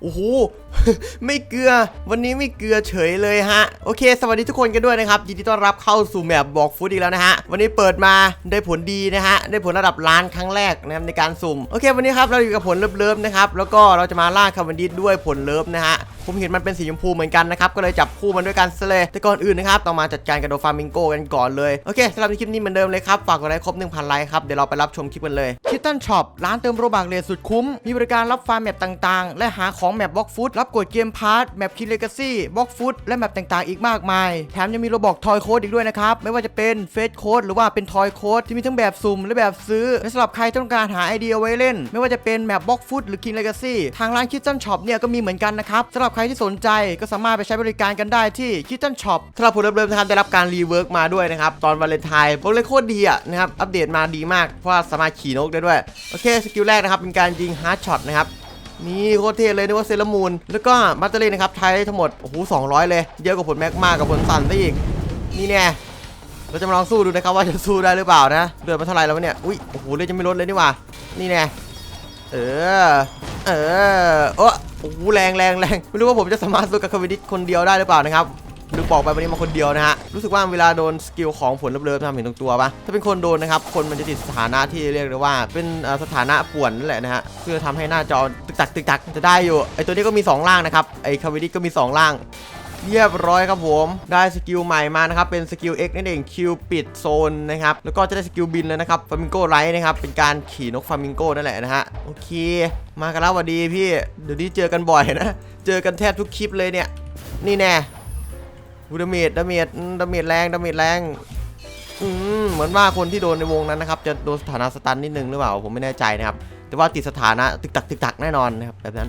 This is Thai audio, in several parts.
โอ้โห ไม่เกลือ วันนี้ไม่เกลือเฉยเลยฮะ โอเค สวัสดีทุกคนกันด้วยนะครับ ยินดีต้อนรับเข้าสู่แมปบอกฟูดอีกแล้วนะฮะ วันนี้เปิดมาได้ผลดีนะฮะ ได้ผลระดับล้านครั้งแรกนะครับในการสุ่ม โอเค วันนี้ครับเราอยู่กับผลเลิฟๆนะครับ แล้วก็เราจะมาล่าคาวันดิสด้วยผลเลิฟนะฮะ ผมเห็นมันเป็นสีชมพูเหมือนกันนะครับก็เลยจับคู่มันด้วยกันเลยแต่ก่อนอื่นนะครับต้องมาจัดการกับโดฟามิงโกกันก่อนเลยโอเคสำหรับคลิปนี้เหมือนเดิมเลยครับฝากกดไลค์ครบ1,000ไลค์ครับเดี๋ยวเราไปรับชมคลิปกันเลยคิตตันช็อปร้านเติมโรบักเลทสุดคุ้มมีบริการรับฟาร์มแมปต่างๆ และหาของแมปบล็อกฟุตรับกดเกมพาร์ทแมปคิดเลกาซี่บล็อกฟุตและแมปต่างๆ อีกมากมาย แถมยังมีโรบอกทอยโค้ดอีกด้วยนะครับไม่ว่าจะเป็นเฟสโค้ดหรือว่าเป็นทอยโค้ดที่มีทั้งแบบสุ่มและแบบซื้อและสำหรับใครต้องการหาไอเดียไว้เล่น ไม่ว่าจะเป็นแมปบล็อกฟุตหรือคิงเลกาซี่ทางร้านคิตตันช็อปเนี่ยก็มีเหมือนกันนะครับสำหรับใครที่สนใจก็สามารถไปใช้บริการกันได้ที่คิตตันช็อปสำหรับผลเริ่มๆนะครับได้รับการรีเวิร์กมาด้วยนะครับ ตอนวาเลนไทน์บอกเลยโคตรดีอะนะครับ อัปเดตมาดีมาก เพราะว่าสามารถขี่นกได้ด้วย โอเค สกิลแรกนะครับ เป็นการยิงฮาร์ดช็อตนะครับนี่โคตรเท่เลยนึกว่าเซรามูน แล้วก็มัตเตอร์นะครับใช้ทั้งหมด โอ้โห200เลย เยอะกว่าผลแม็กมากกับผลสั่นซะอีก นี่แน่เราจะมาลองสู้ดูนะครับว่าจะสู้ได้หรือเปล่านะเดือดมาเท่าไหร่แล้วเนี่ย อุ้ย โอ้โหเลยจะไม่ลดเลยนี่หว่า นี่แน่ เออ เออ โอ้ โอ้โหแรงแรงแรงไม่รู้ว่าผมจะสามารถสู้กับคาวิดิสคนเดียวได้หรือเปล่านะครับลืมบอกไปวันนี้มาคนเดียวนะฮะ รู้สึกว่าเวลาโดนสกิลของผลเลิฟๆทำเห็นตรงตัวปะถ้าเป็นคนโดนนะครับ คนมันจะติดสถานะที่เรียกได้ว่า เป็นสถานะป่วนนั่นแหละนะฮะ เพื่อทำให้หน้าจอตึกตักตึกตักจะได้อยู่ ไอตัวนี้ก็มีสองล่างนะครับ ไอคาวิดิสก็มีสองล่าง เรียบร้อยครับผม ได้สกิลใหม่มานะครับ เป็นสกิล X นั่นเองคิวปิดโซนนะครับ แล้วก็จะได้สกิลบินเลยนะครับฟามิงโกไรนะครับ เป็นการขี่นกฟามิงโกนั่นแหละนะฮะ โอเค มากันแล้วสวัสดีพี่ เดี๋ยวนี้เจอกันบ่อยนะ เจอกันแทบทุกคลิปเลยเนี่ย นี่แน่วูดาเมดดาเมจดาเมจแรงดาเมจแรงอืมเหมือนว่าคนที่โดนในวงนั้นนะครับ จะโดนสถานะสตันนิดนึงหรือเปล่าผมไม่แน่ใจนะครับ แต่ว่าติดสถานะตึกตักตึกตักแน่นอนนะครับแบบนั้น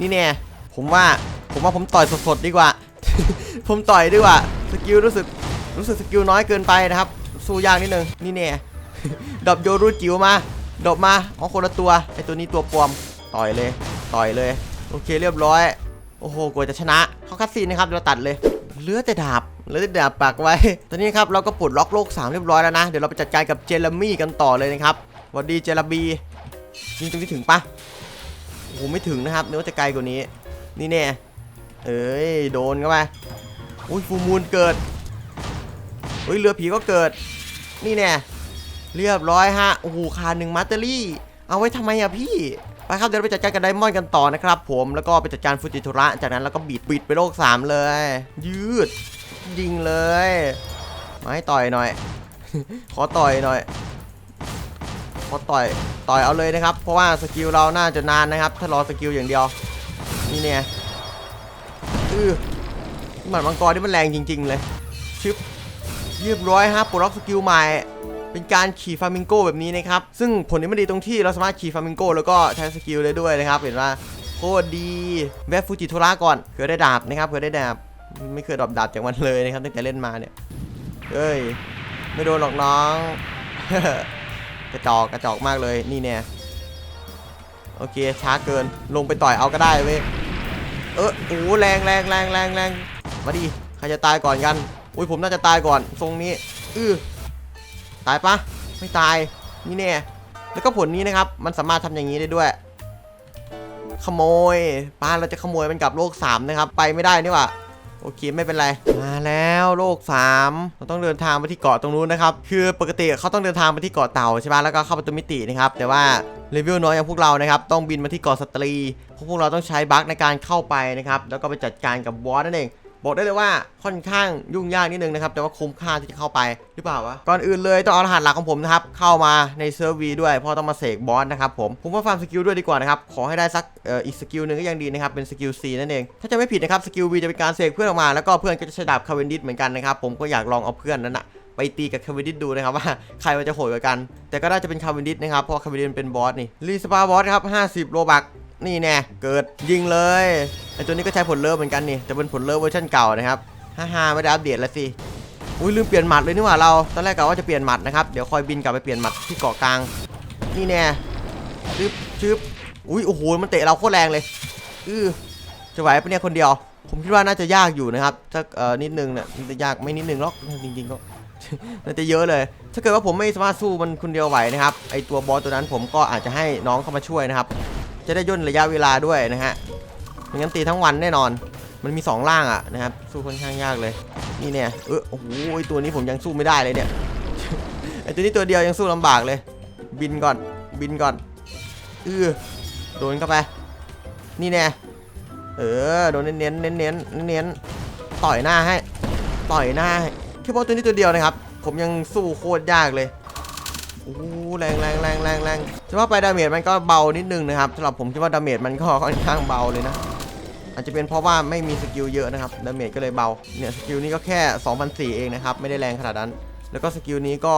นี่แน่ ผมว่าผมว่าผมต่อยสดๆดีกว่า ผมต่อยดีกว่าสกิลรู้สึกรู้สึกสกิลน้อยเกินไปนะครับ สู้ยากนิดนึงนี่แน่ดอปโยรูจิ๋วมาดอปมาเอาคนละตัวไอตัวนี้ตัวปลอมต่อยเลย ต่อยเลย โอเคเรียบร้อยโอ้โหกว่าจะชนะเขาคัดซีนนะครับเดี๋ยวเราตัดเลยเหลือแต่ดาบเหลือแต่ดาบปักไว้ ตอนนี้ครับเราก็ปลดล็อกโลก 3 เรียบร้อยแล้วนะ เดี๋ยวเราไปจัดการกับเจลามี่กันต่อเลยนะครับสวัสดีเจลาบียิงตรงนี้ถึงปะโอ้โหไม่ถึงนะครับนึกว่าจะไกลกว่านี้ นี่แน่เอ้ยโดนเข้าไปอุ้ยฟูมูลเกิดเฮ้ยเรือผีก็เกิด นี่แน่เรียบร้อยฮะโอ้โหคาหนึ่งมัตเตอรี่ เอาไว้ทำไมอะพี่ไปครับเดี๋ยวไปจัดการกับไดมอนด์กันต่อนะครับผมแล้วก็ไปจัดการฟูจิโทระ จากนั้นเราก็บิดบิดไปโลก 3 เลย ยืด ยิงเลยมาให้ต่อยหน่อย ขอต่อยหน่อย ขอต่อยต่อยเอาเลยนะครับ เพราะว่าสกิลเราน่าจะนานนะครับ ถ้ารอสกิลอย่างเดียว เนี่ยอือหมัดมังกรที่มันแรงจริง ๆ เลยชึบเรียบร้อยฮะปลดล็อกสกิลใหม่เป็นการขี่ฟามิงโกแบบนี้นะครับ ซึ่งผลนี้มันดีตรงที่เราสามารถขี่ฟามิงโกแล้วก็ใช้สกิลได้ด้วยนะครับ เห็นว่าโคตรดีแวะฟูจิโทระก่อนเผื่อได้ดาบนะครับเผื่อได้ดาบไม่เคยดรอปดาบจากมันเลยนะครับตั้งแต่เล่นมาเนี่ยเฮ้ยไม่โดนหรอกน้องกระจอกกระจอกมากเลยนี่เนี่ยโอเคช้าเกินลงไปต่อยเอาก็ได้เว้ย เออโอ้แรงแรงแรงแรงแรงมาดีใครจะตายก่อนกันอุ้ยผมน่าจะตายก่อนทรงนี้อือตายปะไม่ตายนี่แน่แล้วก็ผลนี้นะครับมันสามารถทำอย่างนี้ได้ด้วย ขโมยป้าเราจะขโมยมันกลับโลก3นะครับไปไม่ได้นี่หว่า โอเคไม่เป็นไร มาแล้วโลก 3 เราต้องเดินทางไปที่เกาะตรงนู้นนะครับ คือปกติเขาต้องเดินทางไปที่เกาะเต่าใช่ไหมแล้วก็เข้าประตูมิตินะครับ แต่ว่าเลเวลน้อยอย่างพวกเรานะครับ ต้องบินมาที่เกาะสตรีพราะพวกเราต้องใช้บัคในการเข้าไปนะครับ แล้วก็ไปจัดการกับบอสนั่นเอง บอกได้เลยว่าค่อนข้างยุ่งยากนิดนึงนะครับแต่ว่าคุ้มค่าที่จะเข้าไปหรือเปล่าวะก่อนอื่นเลยต้องเอารหัสหลักของผมนะครับเข้ามาในเซิร์ฟวีด้วยเพราะต้องมาเสกบอสนะครับผมผมว่าฟาร์มสกิลด้วยดีกว่านะครับขอให้ได้สักอ่ออีกสกิลหนึ่งก็ยังดีนะครับเป็นสกิล C นั่นเองถ้าจะไม่ผิดนะครับสกิล V จะเป็นการเสกเพื่อนออกมาแล้วก็เพื่อนก็จะใช้ดาบคาเวนดิสเหมือนกันนะครับผมก็อยากลองเอาเพื่อนนั้นอะไปตีกับคาเวนดิสดูนะครับว่าใครมันจะโหดกว่ากัน แต่ก็น่าจะเป็นคาเวนดิสนะครับเพราะคาเวนดิสเป็นบอสนี่รีสปาบอสครับ50 โลบักนี่แน่เกิดยิงเลย ไอตัวนี้ก็ใช้ผลเลิฟเหมือนกันนี่แต่เป็นผลเลิฟเวอร์ชันเก่านะครับฮ่าฮ่าไม่ได้อัปเดตแล้วสิอุ้ยลืมเปลี่ยนหมัดเลยนี่หว่าเราตอนแรกกะว่าจะเปลี่ยนหมัดนะครับเดี๋ยวคอยบินกลับไปเปลี่ยนหมัดที่เกาะกลางนี่แน่ชึบชึบอุ้ยโอ้โหมันเตะเราโคตรแรงเลยอือจะไหวปะเนี่ยคนเดียว ผมคิดว่าน่าจะยากอยู่นะครับสักเอ่อนิดนึงเนี่ยมันจะยากไม่นิดนึงหรอกจริงๆก็น่าจะเยอะเลย ถ้าเกิดว่าผมไม่สามารถสู้มันคนเดียวไหวนะครับไอตัวบอสตัวนั้นผมก็อาจจะให้น้องเข้ามาช่วยนะครับจะได้ย่นระยะเวลาด้วยนะฮะ ไม่งั้นตีทั้งวันแน่นอน มันมีสองล่างอะนะครับ สู้ค่อนข้างยากเลย นี่เนี่ย เออโอ้โหไอตัวนี้ผมยังสู้ไม่ได้เลยเนี่ย ไอตัวนี้ตัวเดียวยังสู้ลำบากเลย บินก่อน บินก่อน เออโดนเข้าไป นี่แน่เออ โดนเน้นๆเน้นเน้นเน้นต่อยหน้าให้ ต่อยหน้าให้แค่เพราะตัวนี้ตัวเดียวนะครับ ผมยังสู้โคตรยากเลยโอ้โหแรงแรงแรงแรงแรงจะว่าไปดาเมจมันก็เบานิดนึงนะครับสำหรับผมคิดว่าดาเมจมันก็ค่อนข้างเบาเลยนะ อาจจะเป็นเพราะว่าไม่มีสกิลเยอะนะครับดาเมจก็เลยเบา เนี่ยสกิลนี้ก็แค่2,004เองนะครับ ไม่ได้แรงขนาดนั้น แล้วก็สกิลนี้ก็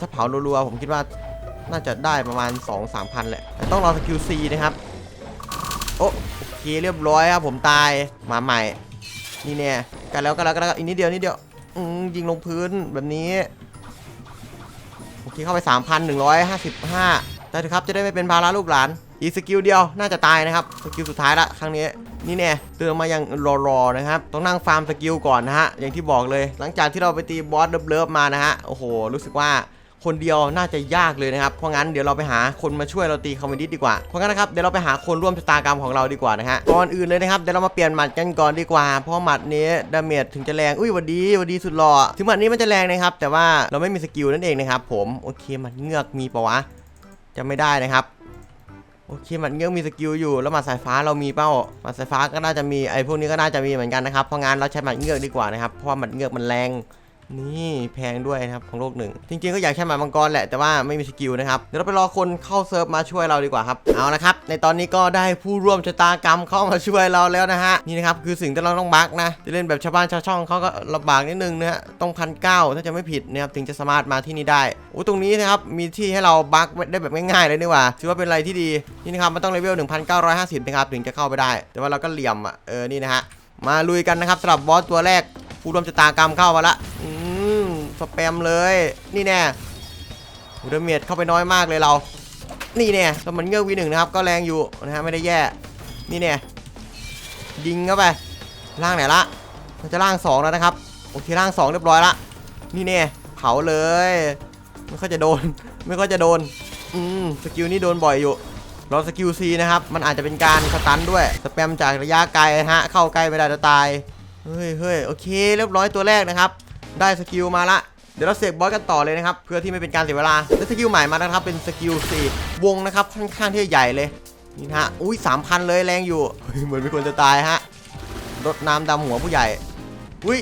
ถ้าเผารัวๆผมคิดว่าน่าจะได้ประมาณ 2-3พันแหละแต่ต้องรอสกิล C นะครับ โอ้โอเคเรียบร้อยครับผมตายมาใหม่ นี่แน่กันแล้วกันแล้วกันแล้วอีกนิดเดียวนิดเดียวยิงลงพื้นแบบนี้โอเคเข้าไป 3,155แต่เถอครับจะได้ไม่เป็นภาระลูกหลาน อีกสกิลเดียวน่าจะตายนะครับสกิลสุดท้ายละครั้งนี้นี่แน่เตือนมาอย่างรอๆนะครับต้องนั่งฟาร์มสกิลก่อนนะฮะอย่างที่บอกเลย หลังจากที่เราไปตีบอสเลิฟๆมานะฮะโอ้โห รู้สึกว่าคนเดียวน่าจะยากเลยนะครับ เพราะงั้นเดี๋ยวเราไปหาคนมาช่วยเราตีคอมมิดิสดีกว่า เพราะงั้นนะครับเดี๋ยวเราไปหาคนร่วมชะตากรรมของเราดีกว่านะฮะ ก่อนอื่นเลยนะครับเดี๋ยวเรามาเปลี่ยนหมัดกันก่อนดีกว่า เพราะหมัดนี้ดาเมจถึงจะแรง อุ้ยวัดดีวัดดีสุดหล่อ ถึงหมัดนี้มันจะแรงนะครับ แต่ว่าเราไม่มีสกิลนั่นเองนะครับผม โอเคหมัดเงือกมีปะวะจะไม่ได้นะครับ โอเคมัดเงือกมีสกิลอยู่แล้วหมัดสายฟ้าเรามีเป้าหมัดสายฟ้าก็น่าจะมีไอ้พวกนี้ก็น่าจะมีเหมือนกันนะครับเพราะงั้นเราใช้หมัดเงือกดีกว่านะครับเพราะว่าหมัดเงือกมันแรง นี่แพงด้วยนะครับของโลกหนึ่งจริงๆก็อยากใช้หมัดมังกรแหละแต่ว่าไม่มีสกิลนะครับเดี๋ยวเราไปรอคนเข้าเซิร์ฟมาช่วยเราดีกว่าครับเอาละครับ ในตอนนี้ก็ได้ผู้ร่วมชะตากรรมเข้ามาช่วยเราแล้วนะฮะนี่นะครับคือสิ่งที่เราต้องบักนะจะเล่นแบบชาวบ้านชาวช่องเขาก็ลำบากนิดนึงนะฮะต้องพันเก้าถ้าจะไม่ผิดนะครับถึงจะสามารถมาที่นี่ได้โอ้ตรงนี้นะครับมีที่ให้เราบักได้แบบง่ายๆเลยนี่ว่าถือว่าเป็นอะไรที่ดีนี่นะครับมันต้องเลเวล1950นะครับถึงจะเข้าไปได้ แต่ว่าเราก็เหลี่ยมอะเออนี่นะฮะมาลุยกันนะครับสำหรับบอสตัวแรก ผู้ร่วมชะตากรรมเข้ามาละอืมสแปมเลย นี่แน่หูดเมจเข้าไปน้อยมากเลยเรา นี่แน่แล้วมันเงือกวีหนึ่งนะครับ ก็แรงอยู่นะฮะไม่ได้แย่ นี่แน่ยิงเข้าไป ล่างไหนละมันจะล่างสองแล้วนะครับ โอเคล่างสองเรียบร้อยละ นี่แน่เผาเลย ไม่ค่อยจะโดน ไม่ค่อยจะโดน อืมสกิลนี้โดนบ่อยอยู่รอสกิลซีนะครับ มันอาจจะเป็นการสตันด้วย สแปมจากระยะไกลฮะ เข้าใกล้ไม่ได้จะตาย เฮ้ยเฮ้ยโอเค เรียบร้อยตัวแรกนะครับ ได้สกิลมาละเดี๋ยวเราเสกบอสกันต่อเลยนะครับ เพื่อที่ไม่เป็นการเสียเวลาได้สกิลใหม่มานะครับ เป็นสกิล4วงนะครับ ค่อนข้างที่จะใหญ่เลยนี่ฮะ อุ้ย3,000เลยแรงอยู่เฮ้ยเหมือนมีคนจะตายฮะรดน้ำดำหัวผู้ใหญ่ อุ้ย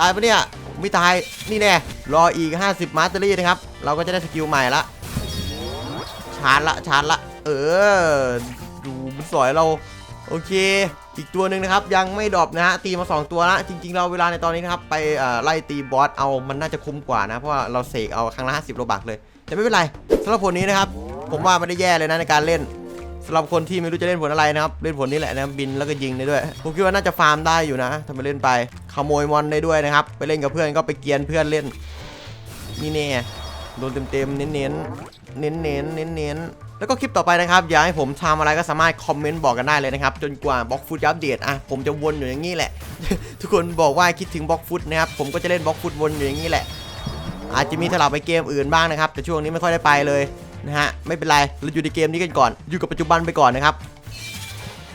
ตายปะเนี่ย ไม่ตาย นี่แน่ รออีก 50 มาสเตอรี่นะครับ เราก็จะได้สกิลใหม่ละ ชาร์จละ ชาร์จละ เออ ดูมันสอยเรา โอเค อีกตัวหนึ่งนะครับ ยังไม่ดรอปนะฮะ ตีมา 2 ตัวละจริง ๆ เราเวลาในตอนนี้นะครับ ไปไล่ตีบอสเอามันน่าจะคุ้มกว่านะ เพราะว่าเราเสกเอาครั้งละ 50 โลบักเลย แต่ไม่เป็นไรสำหรับผลนี้นะครับ ผมว่าไม่ได้แย่เลยนะในการเล่นสำหรับคนที่ไม่รู้จะเล่นผลอะไรนะครับ เล่นผลนี้แหละนะบินแล้วก็ยิงได้ด้วย ผมคิดว่าน่าจะฟาร์มได้อยู่นะถ้าไปเล่นไปขโมยมอนได้ด้วยนะครับ ไปเล่นกับเพื่อนก็ไปเกียนเพื่อนเล่นนี่แน่โดนเต็มๆเน้นๆเน้นๆเน้นๆ แล้วก็คลิปต่อไปนะครับ อยากให้ผมทำอะไรก็สามารถคอมเมนต์บอกกันได้เลยนะครับ จนกว่าบล็อกฟุตจะอัปเดตอะผมจะวนอยู่อย่างนี้แหละ ทุกคนบอกว่าคิดถึงบล็อกฟุตนะครับผมก็จะเล่นบล็อกฟุตวนอยู่อย่างนี้แหละ อาจจะมีสลับไปเกมอื่นบ้างนะครับ แต่ช่วงนี้ไม่ค่อยได้ไปเลยนะฮะไม่เป็นไรเราอยู่ในเกมนี้กันก่อน อยู่กับปัจจุบันไปก่อนนะครับ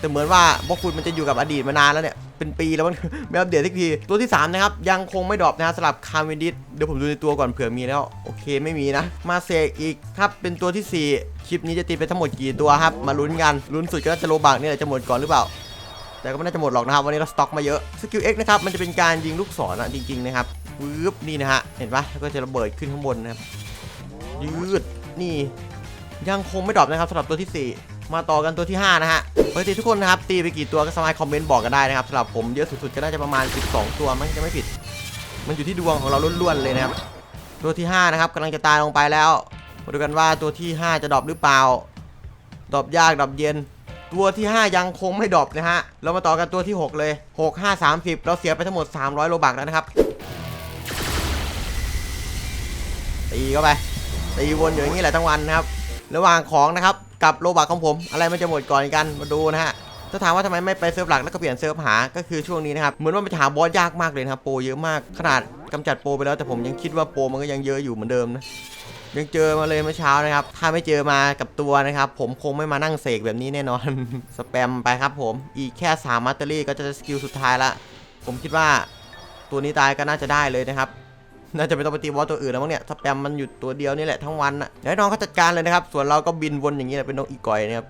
แต่เหมือนว่าบล็อกฟุตมันจะอยู่กับอดีตมานานแล้วเนี่ย เป็นปีแล้วมันไม่อัปเดตสักที ตัวที่ 3 นะครับ ยังคงไม่ดรอปนะฮะสำหรับคาร์เวนดิสเดี๋ยวผมดูในตัวก่อนเผื่อมีแล้ว โอเคไม่มีนะ มาเสกอีกครับเป็นตัวทีสี่ 4 คลิปนี้จะตีไปทั้งหมดกี่ตัวครับ มาลุ้นกันลุ้นสุดก็จะโลบักนี่แหละจะหมดก่อนหรือเปล่าแต่ก็ไม่น่าจะหมดหรอกนะครับ วันนี้เราสต็อกมาเยอะสกิล X นะครับมันจะเป็นการยิงลูกศรอะจริงๆนะครับวืบนี่นะฮะเห็นปะแล้วก็จะระเบิดขึ้นข้างบนนะครับยืดนี่ยังคงไม่ดรอปนะครับสำหรับตัวที่ 4 มาต่อกันตัวที่ 5 นะฮะปกติทุกคนนะครับตีไปกี่ตัวก็สามารถคอมเมนต์บอกกันได้นะครับสำหรับผมเยอะสุดๆก็น่าจะประมาณ 12 ตัวมั้งจะไม่ผิด มันอยู่ที่ดวงของเราล้วนๆเลยนะครับ ตัวที่ 5 นะครับกำลังจะตายลงไปแล้ว มาดูกันว่าตัวที่ 5 จะดรอปหรือเปล่าดรอปยากดรอปเย็น ตัวที่ 5 ยังคงไม่ดรอปนะฮะ เรามาต่อกันตัวที่ 6 เลย 6 5 30 เราเสียไปทั้งหมด 300 โลบักแล้วนะครับ ตีเข้าไป ตีวนอยู่อย่างนี้แหละทั้งวันนะครับ ระหว่างของนะครับ กับโลบักของผม อะไรมันจะหมดก่อนกันมาดูนะฮะถ้าถามว่าทำไมไม่ไปเซิร์ฟหลักแล้วก็เปลี่ยนเซิร์ฟหา ก็คือช่วงนี้นะครับ เหมือนว่ามันจะหาบอสยากมากเลยนะครับ โปรเยอะมาก ขนาดกำจัดโปรไปแล้วแต่ผมยังคิดว่าโปรมันก็ยังเยอะอยู่เหมือนเดิมนะ ยังเจอมาเลยเมื่อเช้านะครับ ถ้าไม่เจอมากับตัวนะครับ ผมคงไม่มานั่งเสกแบบนี้แน่นอน สแปมไปครับผม อีกแค่3มัตเตอรี่ก็จะสกิลสุดท้ายละ ผมคิดว่าตัวนี้ตายก็น่าจะได้เลยนะครับ น่าจะไม่ต้องไปตีบอสตัวอื่นแล้วมั้งเนี่ยสแปมมันอยู่ตัวเดียวนี่แหละทั้งวันน่ะเดี๋ยวให้น้องเขาจัดการเลยนะครับ ส่วนเราก็บินวนอย่างนี้แหละเป็นนกอีกอยนะครับ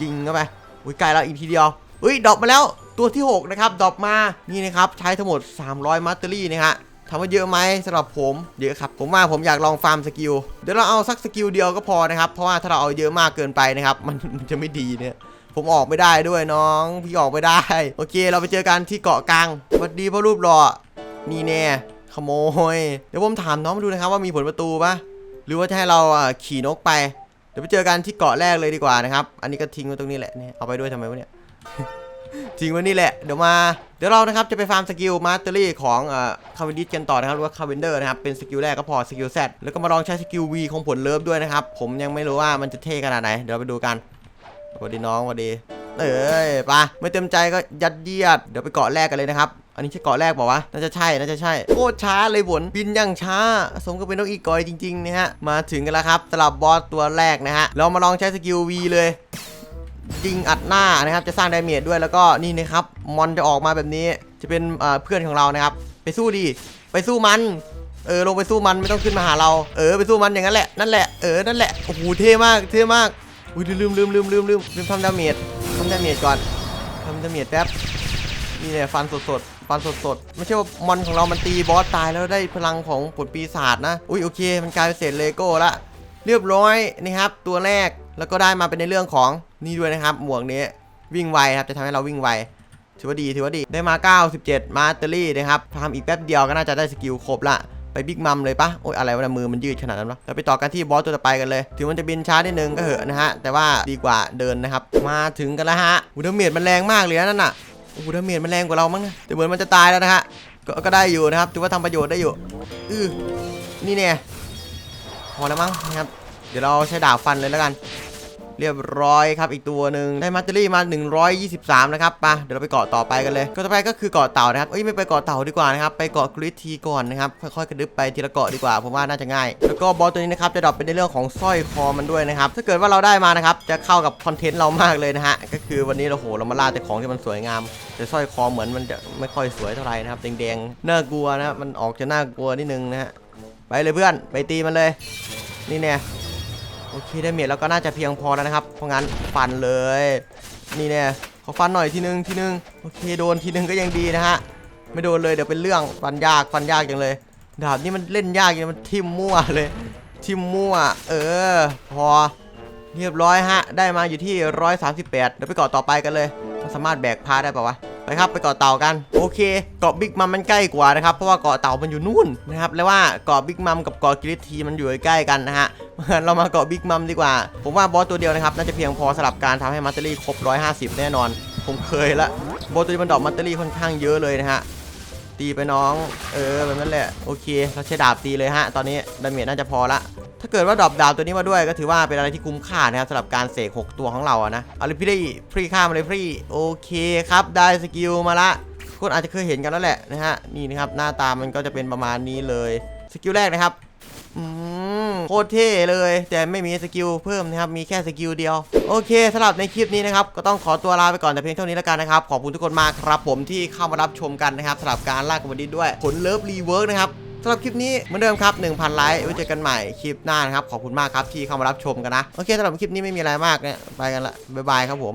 ยิงเข้าไป อุ้ยไกลแล้วอีกทีเดียว อุ้ยดรอปมาแล้ว ตัวที่ 6 นะครับดรอปมา นี่นะครับ ใช้ทั้งหมด 300 มัตเตอรี่นะฮะถามว่าเยอะไหมสำหรับผมเยอะครับ ผมว่าผมอยากลองฟาร์มสกิล เดี๋ยวเราเอาสักสกิลเดียวก็พอนะครับ เพราะว่าถ้าเราเอาเยอะมากเกินไปนะครับ มันจะไม่ดีเนี่ยผมออกไม่ได้ด้วยน้อง พี่ออกไม่ได้ โอเค เราไปเจอกันที่เกาะกลางสวัสดีพ่อรูปหล่อนี่แน่ โมย เดี๋ยวผมถามน้องมาดูนะครับว่ามีผลประตูปะหรือว่าจะให้เราขี่นกไป เดี๋ยวไปเจอกันที่เกาะแรกเลยดีกว่านะครับ อันนี้ก็ทิ้งไว้ตรงนี้แหละเนี่ยเอาไปด้วยทำไมวะเนี่ยทิ้งไว้นี่แหละ เดี๋ยวมา เดี๋ยวเรานะครับจะไปฟาร์มสกิลมาสเตอรี่ของเอ่อคาวินดิสกันต่อนะครับหรือว่าคาวินเดอร์นะครับ เป็นสกิลแรกก็พอสกิลแซดแล้วก็มาลองใช้สกิล V ของผลเลิฟด้วยนะครับ ผมยังไม่รู้ว่ามันจะเท่ขนาดไหน เดี๋ยวเราไปดูกันสวัสดีน้องสวัสดี เอ้ยปะไม่เต็มใจก็ยัดเยียด เดี๋ยวไปเกาะแรกกันเลยนะครับ อันนี้ใช่เกาะแรกเปล่าวะ น่าจะใช่ น่าจะใช่ โคตรช้าเลยผลบินอย่างช้า สมกับเป็นนกอีกอยจริงๆนะฮะ มาถึงกันแล้วครับสำหรับบอสตัวแรกนะฮะ เรามาลองใช้สกิล V เลยยิงอัดหน้านะครับ จะสร้างดาเมจด้วยแล้วก็นี่นะครับ มอนจะออกมาแบบนี้ จะเป็นเอ่อเพื่อนของเรานะครับ ไปสู้ดี ไปสู้มัน เออ ลงไปสู้มันไม่ต้องขึ้นมาหาเรา เออ ไปสู้มันอย่างนั้นแหละ นั่นแหละ เออ นั่นแหละ โอ้โห เท่มาก เท่มาก อุ้ยลืมลืมลืมลืมลืมลืมทำดาเมจ ทำดาเมจก่อนทำดาเมจแป๊บนี่เนี่ยฟันสดสดๆฟันสดสดๆไม่ใช่ว่ามอนของเรามันตีบอสตายแล้วได้พลังของผลปีศาจนะ อุ้ยโอเค มันกลายเป็นเศษเลโก้ละ เรียบร้อยนะครับ ตัวแรกแล้วก็ได้มาเป็นในเรื่องของนี่ด้วยนะครับ หมวกนี้วิ่งไวครับจะทำให้เราวิ่งไวถือว่าดีถือว่าดีได้มา 97 มาเตอรี่นะครับทำอีกแป๊บเดียวก็น่าจะได้สกิลครบละ ไปบิ๊กมัมเลยปะโอ้ยอะไรวะเนี่ยมือมันยืดขนาดนั้นวะเราไปต่อกันที่บอสตัวต่อไปกันเลย ถึงมันจะบินช้านิดนึงก็เหอะนะฮะ แต่ว่าดีกว่าเดินนะครับ มาถึงกันแล้วฮะอุดาเมจมันแรงมากเลยนั่นน่ะอุดาเมจมันแรงกว่าเรามั้งนะแต่เหมือนมันจะตายแล้วนะฮะก็ก็ได้อยู่นะครับถือว่าทำประโยชน์ได้อยู่อือนี่เนี่ยพอแล้วมั้งนะครับ เดี๋ยวเราใช้ดาบฟันเลยแล้วกัน เรียบร้อยครับอีกตัวหนึ่งได้มัตเตอรี่มา 123 นะครับไปะเดี๋ยวเราไปเกาะต่อไปกันเลยเก็ต่อไปก็คือเกาะเต่านะครับเอ้ยไม่ไปเกาะเต่าดีกว่านะครับไปเกาะกริททีก่อนนะครับค่อยๆกระดึบไปทีละเกาะดีกว่าผมว่าน่าจะง่าย แล้วก็บอสตัวนี้นะครับจะดรอปเป็นในเรื่องของสร้อยคอมันด้วยนะครับถ้าเกิดว่าเราได้มานะครับจะเข้ากับคอนเทนต์เรามากเลยนะฮะก็คือวันนี้เราโหเรามาล่าแต่ของที่มันสวยงามแต่สร้อยคอเหมือนมันจะไม่ค่อยสวยเท่าไหร่นะครับแดงๆน่ากลัวนะมันออกจะน่ากลัวนิดนึงนะฮะไปเลยเพื่อนไปตีมันเลย นี่เนี่ย โอเคได้เมจแล้วก็น่าจะเพียงพอแล้วนะครับ เพราะงั้นฟันเลย นี่เนี่ยขอฟันหน่อยทีนึงทีนึงโอเคโดนทีนึงก็ยังดีนะฮะไม่โดนเลยเดี๋ยวเป็นเรื่องฟันยากฟันยากจังเลย ดาบนี่มันเล่นยากอย่างมันทิ่มมั่วเลย ทิ่มมั่ว เออ พอเรียบร้อยฮะ ได้มาอยู่ที่ 138 เดี๋ยวไปเกาะต่อไปกันเลยมันสามารถแบกพาได้ปะวะไปครับไปเกาะเต่ากันโอเคเกาะบิ๊กมัมมันใกล้กว่านะครับเพราะว่าเกาะเต่ามันอยู่นู่นนะครับแล้วว่าเกาะบิ๊กมัมกับเกาะกิริทีมันอยู่ใกล้กันนะฮะ เรามาเกาะบิ๊กมัมดีกว่า ผมว่าบอสตัวเดียวนะครับ น่าจะเพียงพอสำหรับการทำให้มัตเตอรี่ครบ 150 แน่นอน ผมเคยละ บอสตัวนี้มันดรอกมัตเตอรี่ค่อนข้างเยอะเลยนะฮะ ตีไปน้อง เออแบบนั้นแหละ โอเค เราใช้ดาบตีเลยฮะ ตอนนี้ดาเมจน่าจะพอละ ถ้าเกิดว่าดรอปดาวตัวนี้มาด้วยก็ถือว่าเป็นอะไรที่คุ้มค่านะครับสำหรับการเสก 6 ตัวของเราอะนะ เอาเลยพี่ได้ฟรีค่ามาเลยฟรีโอเคครับ ได้สกิลมาละทุกคนอาจจะเคยเห็นกันแล้วแหละนะฮะ นี่นะครับหน้าตามันก็จะเป็นประมาณนี้เลย สกิลแรกนะครับ อืมโคตรเท่เลย แต่ไม่มีสกิลเพิ่มนะครับ มีแค่สกิลเดียว โอเคสำหรับในคลิปนี้นะครับ ก็ต้องขอตัวลาไปก่อนแต่เพียงเท่านี้แล้วกันนะครับ ขอบคุณทุกคนมากครับผมที่เข้ามารับชมกันนะครับสำหรับการลากกบวันนี้ด้วยผลเลิฟรีเวิร์กนะครับสำหรับคลิปนี้เหมือนเดิมครับ 1,000 ไลค์ไว้เจอกันใหม่คลิปหน้านะครับ ขอบคุณมากครับที่เข้ามารับชมกันนะ โอเคสำหรับคลิปนี้ไม่มีอะไรมากเนี่ยไปกันละบ๊ายบายครับผม